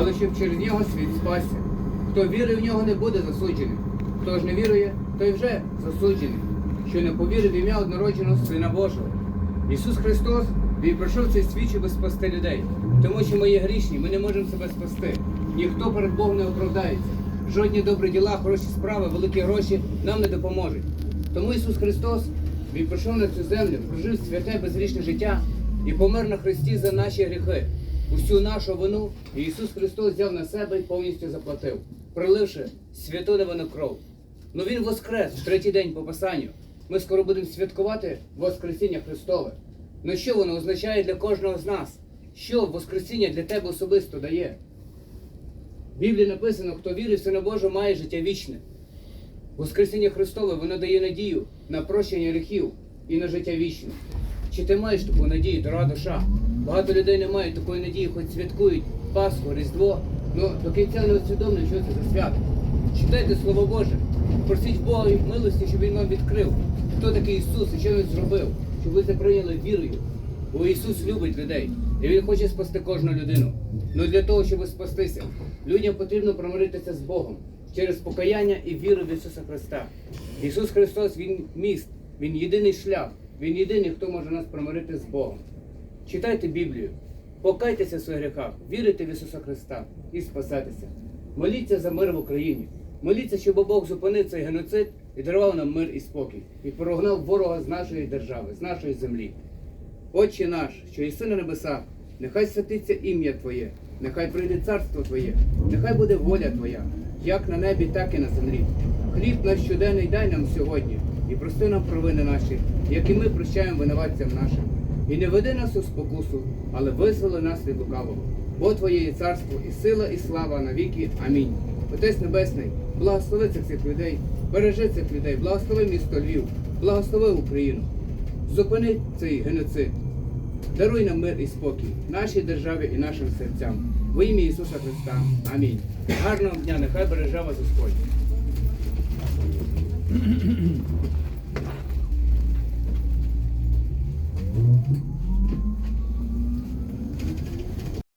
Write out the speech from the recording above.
але щоб через нього світ спасся. Хто вірує в нього, не буде засуджений. Хто ж не вірує, той вже засуджений, що не повірив в ім'я однородженого Сина Божого. Ісус Христос Він пройшов цей світ, щоб спасти людей. Тому що ми є грішні, ми не можемо себе спасти. Ніхто перед Богом не оправдається. Жодні добрі діла, хороші справи, великі гроші нам не допоможуть. Тому Ісус Христос Він прийшов на цю землю, прожив святе безгрішне життя і помер на Христі за наші гріхи. Усю нашу вину Ісус Христос взяв на себе і повністю заплатив, проливши святу невинну кров. Ну Він воскрес в третій день по Писанню. Ми скоро будемо святкувати Воскресіння Христове. Ну що воно означає для кожного з нас? Що Воскресіння для тебе особисто дає? В Біблії написано, хто вірить в Сина Божого, має життя вічне. Воскресіння Христове воно дає надію на прощення гріхів і на життя вічне. Чи ти маєш таку надію, дорога душа? Багато людей не мають такої надії, хоч святкують Пасху, Різдво, але до кінця не усвідомлюють, що це за свято. Читайте Слово Боже, просіть Бога і милості, щоб Він вам відкрив, хто такий Ісус і що Він зробив, щоб ви це прийняли вірою. Бо Ісус любить людей, і Він хоче спасти кожну людину. Ну для того, щоб спастися, людям потрібно промиритися з Богом через покаяння і віру в Ісуса Христа. Ісус Христос Він міст, Він єдиний шлях, Він єдиний, хто може нас промирити з Богом. Читайте Біблію, покайтеся в своїх гріхах, вірите в Ісуса Христа і спасайтеся. Моліться за мир в Україні. Моліться, щоб Бог зупинив цей геноцид і дарував нам мир і спокій, і прогнав ворога з нашої держави, з нашої землі. Отче наш, що єси на небесах, нехай святиться ім'я Твоє, нехай прийде царство Твоє, нехай буде воля Твоя, як на небі, так і на землі. Хліб наш щоденний дай нам сьогодні, і прости нам провини наші, як і ми прощаємо винуватцям нашим. І не веди нас у спокусу, але визволи нас від лукавого. Бо Твоє є царство, і сила, і слава навіки. Амінь. Отець Небесний, благослови цих всіх людей, бережи цих людей, благослови місто Львів, благослови Україну. Зупини цей геноцид. Даруй нам мир і спокій нашій державі і нашим серцям. Во ім'я Ісуса Христа. Амінь. Гарного дня, нехай береже вас Господь.